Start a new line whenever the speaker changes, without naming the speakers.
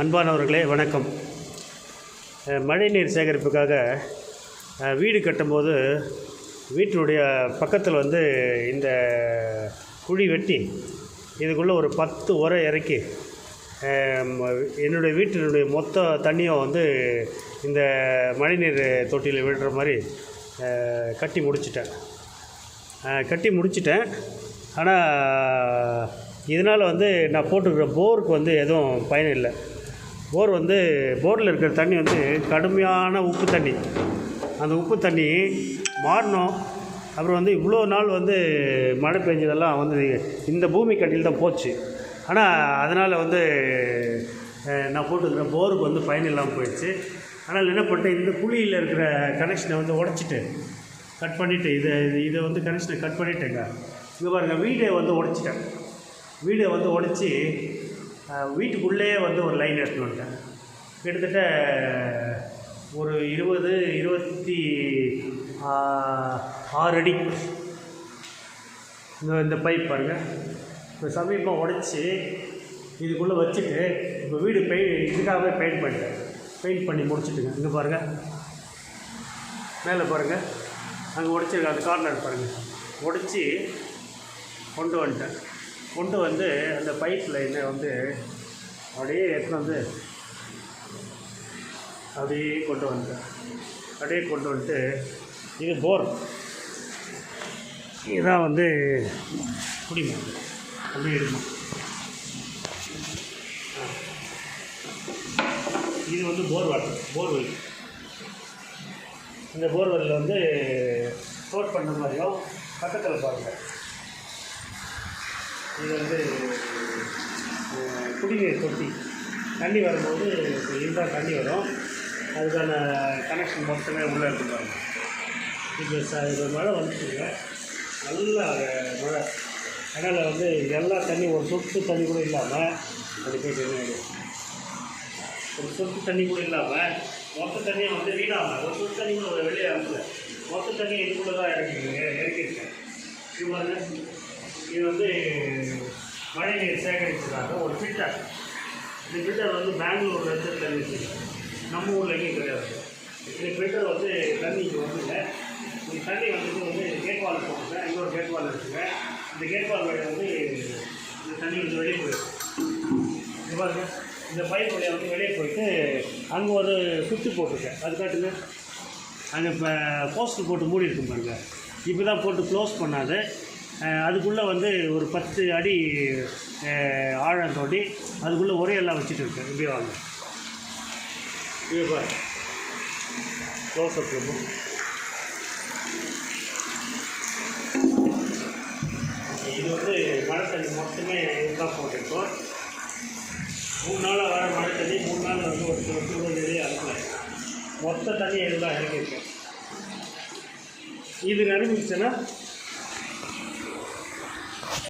அன்பானவர்களே வணக்கம். மழை மழைநீர் சேகரிப்புக்காக வீடு கட்டும்போது வீட்டினுடைய பக்கத்தில் வந்து இந்த குழி வெட்டி இதுக்குள்ளே ஒரு பத்து உரை இறக்கி என்னுடைய வீட்டினுடைய மொத்த தண்ணியும் வந்து இந்த மழைநீர் தொட்டியில் விடுற மாதிரி கட்டி முடிச்சிட்டேன். கட்டி முடிச்சிட்டேன். ஆனால் இதனால் வந்து நான் போட்டுக்கிற போருக்கு வந்து எதுவும் பயன் இல்லை. போர் வந்து போரில் இருக்கிற தண்ணி வந்து கடுமையான உப்பு தண்ணி. அந்த உப்பு தண்ணி மாறணும் அப்புறம் வந்து இவ்வளோ நாள் வந்து மழை பெஞ்சதெல்லாம் வந்து இந்த பூமி கட்டியில் தான் போச்சு. ஆனால் அதனால் வந்து நான் போட்டுக்கிற போருக்கு வந்து பயன் இல்லாமல் போயிடுச்சு. ஆனால் என்ன பண்ணிட்டேன் இந்த குழியில் இருக்கிற கனெக்ஷனை வந்து உடச்சிட்டு கட் பண்ணிவிட்டு இதை இது- இதை வந்து கனெக்ஷனை கட் பண்ணிட்டேங்க. இங்கே பாருங்கள் வீடியோ வந்து உடச்சிட்டேன். வீடியோ வந்து உடச்சி வீட்டுக்குள்ளேயே வந்து ஒரு லைன் எடுத்துன்னு வந்துட்டேன். கிட்டத்தட்ட ஒரு இருபது இருபத்தி ஆறு அடி. இந்த இந்த பைப் பாருங்கள் இப்போ சமீபமாக உடச்சி இதுக்குள்ளே வச்சுட்டு இப்போ வீடு பெய் இதுக்காகவே பெயிண்ட் பண்ணிட்டேன். பெயிண்ட் பண்ணி முடிச்சுட்டுங்க. இங்கே பாருங்கள் மேலே பாருங்கள் அங்கே உடச்சிருக்க அந்த கார்னர் பாருங்கள் உடச்சி கொண்டு வந்துட்டேன். கொண்டு வந்து அந்த பைப் லைனை வந்து அப்படியே எடுத்துன்னு வந்து அப்படியே கொண்டு வந்துட்டேன் அப்படியே கொண்டு வந்துட்டு இது போர் இதான் வந்து குடிமா. அப்படியே எடுக்கணும். இது வந்து போர் வாட்டர் போர்வெல் இந்த போர்வெல்லில் வந்து ஸ்டோர் பண்ண மாதிரியும் பக்கத்தில் பாருங்கள் இது வந்து குடிநீர் தொட்டி. தண்ணி வரும்போது இதுதான் தண்ணி வரும். அதுக்கான கனெக்ஷன் மொத்தமே உள்ளே இருக்கு பாருங்க இப்போ ச இது மழை வந்துச்சுங்க. நல்லா மழை. அதனால் வந்து எல்லா தண்ணி ஒரு சொட்டு தண்ணி கூட இல்லாமல் அது போயிட்டு ஒரு சொட்டு தண்ணி கூட இல்லாமல் மொத்த தண்ணியை வந்து வீணாமல் ஒரு சொட்டு தண்ணி கூட வெளியே அனுப்பல மொத்த தண்ணி இதுக்குள்ளே தான் இறக்கி இறக்கியிருக்கேன் இது பாருங்க. இது வந்து மழை நீர் சேகரிச்சதாக ஒரு ஃபில்டர் இந்த ஃபில்டர் வந்து பெங்களூரில் இருந்து தண்ணி நம்ம ஊரில் எங்கேயும் கிடையாது. இந்த ஃபில்டர் வந்து தண்ணி இங்கே வந்துங்க இந்த தண்ணி வந்துட்டு வந்து கேட் வால் போட்டுருக்கேன் இன்னொரு கேட் வால் இருக்குங்க. இந்த கேட் வால் வழியாக வந்து இந்த தண்ணி வந்து வெளியே போயிடும். இங்க பாருங்க. இந்த பைப் வழியாக வந்து வெளியே போயிட்டு அங்கே ஒரு சுவிட்சு போட்டிருக்கேன். அது காட்டுங்க. அங்கே இப்போ போஸ்டர் போட்டு மூடி இருக்கும் பாருங்க. இப்போ தான் போட்டு க்ளோஸ் பண்ணாது அதுக்குள்ளே வந்து ஒரு பத்து அடி ஆழம் தோண்டி அதுக்குள்ளே ஒரே எல்லாம் வச்சுட்டு இருக்கேன் இப்படி வாங்க. இது பாரு. க்ளோஸ் அப் ரொம்ப இது வந்து மழை தண்ணி மொத்தமே இதுதான் போட்டிருக்கோம். மூணு நாளாக வர மழை தண்ணி மூணு நாள் வந்து ஒரு சில சூழ்நிலையே அனுப்பல. மொத்த தண்ணி இதுதான் இறங்கியிருக்கேன் இது நிரம்பிச்சுன்னா